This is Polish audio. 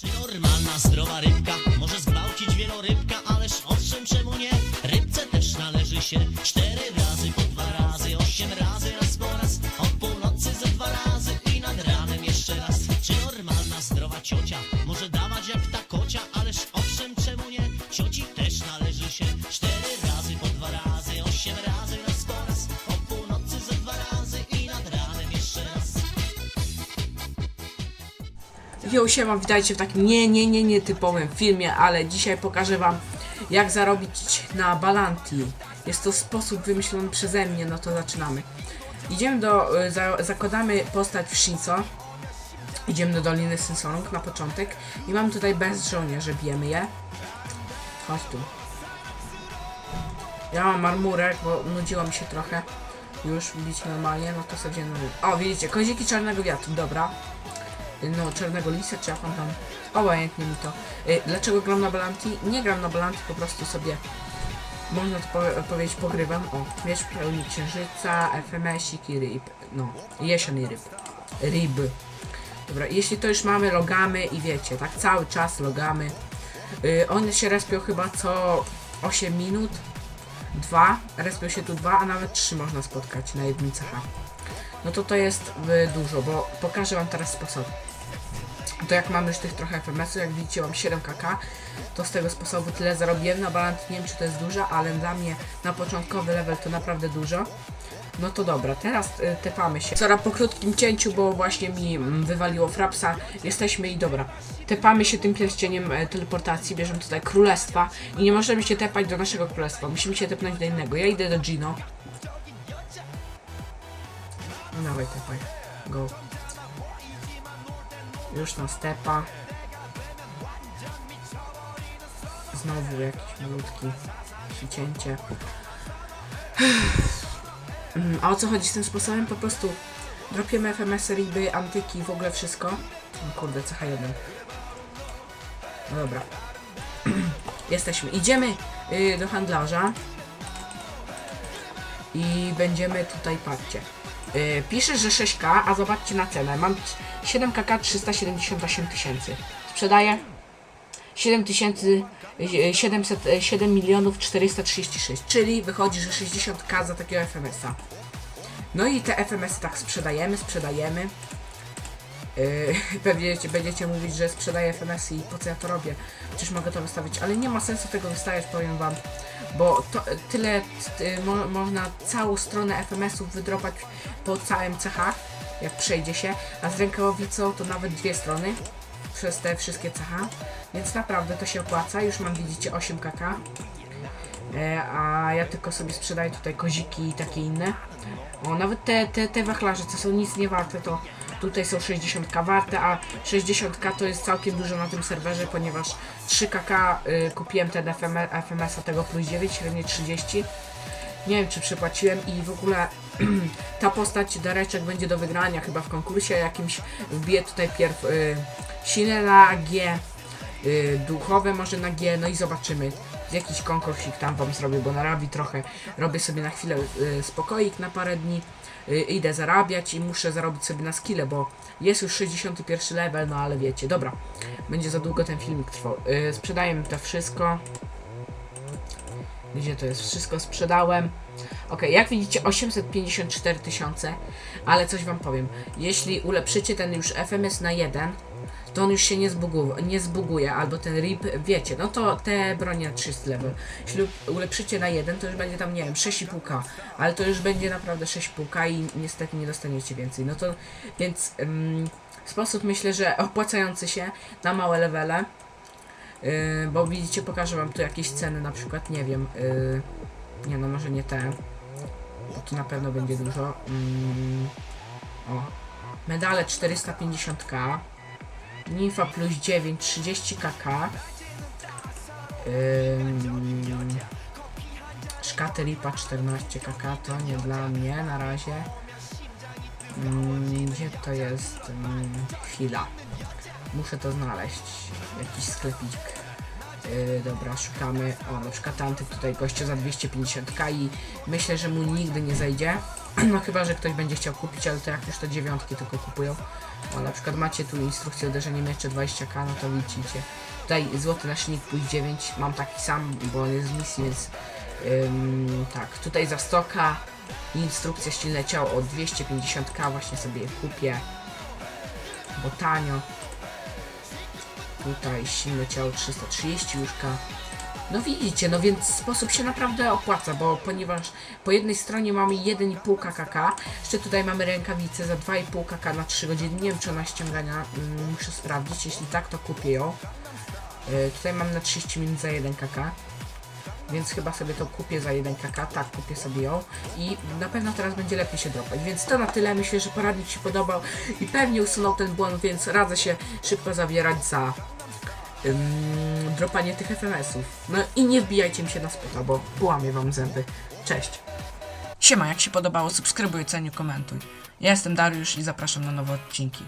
Czy normalna, zdrowa rybka może zgwałcić wielorybka, ależ owszem, czemu nie? Rybce też należy się cztery razy po dwa razy, osiem razy Yo, siema, witajcie w takim nie, nie, nie, nie typowym filmie, ale dzisiaj pokażę wam jak zarobić na Balanti. Jest to sposób wymyślony przeze mnie, no to zaczynamy. Idziemy do, y, za, zakładamy postać w Shinso. Idziemy do Doliny Sensorung na początek i mam tutaj bez żołnierzy, bijemy je. Chodź tu. Ja mam armurek, bo nudziło mi się trochę już bić normalnie, no to sobie O, widzicie, koziki czarnego wiatru, dobra no, czarnego lisa, czy jak on tam, obojętnie mi to. Y, Dlaczego gram na Balanti? Nie gram na Balanti, po prostu sobie, można to powie- powiedzieć, pogrywam. O, miecz pełni księżyca, FMS-ik i ryb, no, jesień i ryb, ryby. Dobra, jeśli to już mamy, logamy i wiecie, tak cały czas logamy. Y, one się respią chyba co 8 minut, dwa, respią się tu dwa, a nawet trzy można spotkać na jednym CH. No to to jest y, dużo, bo pokażę wam teraz sposób. To jak mamy już tych trochę FMS-ów, jak widzicie mam 7 kk, to z tego sposobu tyle zarobiłem na balans, nie wiem czy to jest dużo, ale dla mnie na początkowy level to naprawdę dużo. No to dobra, teraz y, tepamy się. Zaraz po krótkim cięciu, bo właśnie mi mm, wywaliło frapsa, jesteśmy i dobra. Tepamy się tym pierścieniem e, teleportacji, bierzemy tutaj królestwa i nie możemy się tepać do naszego królestwa, musimy się tepnąć do innego. Ja idę do Gino. No dawaj tepaj, go. Już na stepa. Znowu jakiś malutki cięcie. Mm, A o co chodzi z tym sposobem? Po prostu dropiemy FMS, riby, antyki, w ogóle wszystko. O kurde, CH1. No dobra. Jesteśmy. Idziemy y, do handlarza. I będziemy tutaj, patrzcie. Yy, pisze, że 6K, a zobaczcie na cenę. Mam 7KK 378 tysięcy. Sprzedaję 7 tysięcy, yy, 700, yy, 7 milionów 436, czyli wychodzi, że 60k za takiego FMS-a. No i te FMS-y tak sprzedajemy, sprzedajemy. Yy, pewnie będziecie mówić, że sprzedaję FMS i po co ja to robię. Przecież mogę to wystawić, ale nie ma sensu tego wystawiać, powiem wam. Bo to, tyle t, mo, można całą stronę FMS-ów wydropać po całym CH, jak przejdzie się, a z rękawicą to nawet dwie strony przez te wszystkie CH. Więc naprawdę to się opłaca. Już mam widzicie 8 kk. E, a ja tylko sobie sprzedaję tutaj koziki i takie inne. O, nawet te, te, te wachlarze, co są nic nie warte, to tutaj są 60k warte, a 60k to jest całkiem dużo na tym serwerze, ponieważ 3kk y, kupiłem ten FM, FMS-a tego plus 9, średnie 30. Nie wiem czy przepłaciłem i w ogóle ta postać Dareczek będzie do wygrania chyba w konkursie jakimś. Wbiję tutaj pierw y, silne na G, y, duchowe może na G, no i zobaczymy. Jakiś konkursik tam wam zrobię, bo na Ravi trochę robię sobie na chwilę y, spokoik na parę dni. Y, idę zarabiać i muszę zarobić sobie na skille, bo jest już 61 level, no ale wiecie, dobra. Będzie za długo ten filmik trwał. Y, sprzedajemy to wszystko. Gdzie to jest? Wszystko sprzedałem. Ok, jak widzicie 854 tysiące, ale coś wam powiem. Jeśli ulepszycie ten już FMS na 1, to on już się nie, zbugu, nie zbuguje, albo ten RIP, wiecie, no to te bronie na 300 level. Jeśli ulepszycie na 1, to już będzie tam, nie wiem, 6,5k, ale to już będzie naprawdę 6,5k i niestety nie dostaniecie więcej. No to, więc ym, sposób myślę, że opłacający się na małe levele, yy, bo widzicie, pokażę wam tu jakieś ceny, na przykład, nie wiem, yy, nie no, może nie te, bo tu na pewno będzie dużo. Mm, o, medale 450k. Nimfa plus 9, 30 kk. Ym, Szkaty Lipa 14 kk, to nie dla mnie na razie. Ym, gdzie to jest? Ym, chwila. Muszę to znaleźć. Jakiś sklepik. Yy, dobra, szukamy. O, na przykład tamty tutaj gościa za 250k i myślę, że mu nigdy nie zejdzie. No chyba, że ktoś będzie chciał kupić, ale to jak już te dziewiątki tylko kupują. O, na przykład macie tu instrukcję uderzenia miecze 20k, no to widzicie. Tutaj złoty naszyjnik pójść 9, mam taki sam, bo on jest z misji, więc tak, tutaj za 100k instrukcja silne ciało o 250k, właśnie sobie je kupię, bo tanio. Tutaj silne ciało 330 łóżka. No widzicie, no więc sposób się naprawdę opłaca, bo ponieważ po jednej stronie mamy 1,5 kkk, jeszcze tutaj mamy rękawice za 2,5 kk na 3 godziny, nie wiem czy ona ściągania, mm, muszę sprawdzić, jeśli tak to kupię ją. Y, tutaj mam na 30 minut za 1 kk, więc chyba sobie to kupię za 1 kk, tak kupię sobie ją i na pewno teraz będzie lepiej się dropać, więc to na tyle, myślę, że poradnik się podobał i pewnie usunął ten błąd, więc radzę się szybko zabierać za ym, dropanie tych FMS-ów. No i nie wbijajcie mi się na spota, bo połamię wam zęby. Cześć! Siema, jak się podobało, subskrybuj, cenię, komentuj. Ja jestem Dariusz i zapraszam na nowe odcinki.